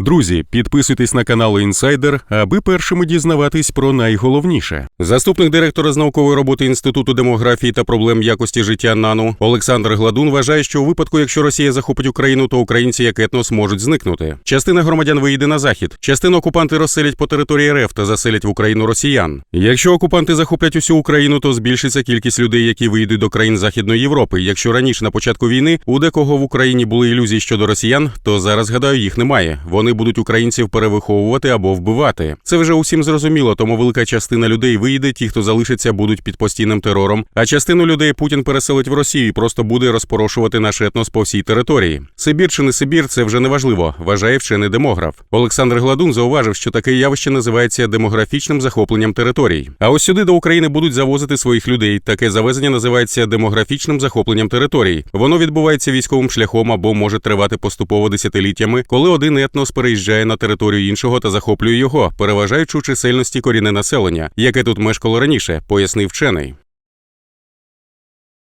Друзі, підписуйтесь на канал Інсайдер, аби першими дізнаватись про найголовніше. Заступник директора з наукової роботи Інституту демографії та проблем якості життя НАНУ Олександр Гладун вважає, що у випадку, якщо Росія захопить Україну, то українці як етнос можуть зникнути. Частина громадян виїде на захід, частину окупанти розселять по території РФ та заселять в Україну росіян. Якщо окупанти захоплять усю Україну, то збільшиться кількість людей, які виїдуть до країн Західної Європи. Якщо раніше на початку війни у декого в Україні були ілюзії щодо росіян, то зараз гадаю, їх немає. Вони будуть українців перевиховувати або вбивати. Це вже усім зрозуміло, тому велика частина людей виїде. Ті, хто залишиться, будуть під постійним терором. А частину людей Путін переселить в Росію і просто буде розпорошувати наш етнос по всій території. Сибір чи не Сибір, це вже не важливо, вважає вчений демограф. Олександр Гладун зауважив, що таке явище називається демографічним захопленням територій. А ось сюди до України будуть завозити своїх людей. Таке завезення називається демографічним захопленням територій. Воно відбувається військовим шляхом або може тривати поступово десятиліттями, коли один етнос переїжджає на територію іншого та захоплює його, переважаючи чисельності корінне населення, яке тут мешкало раніше, пояснив вчений.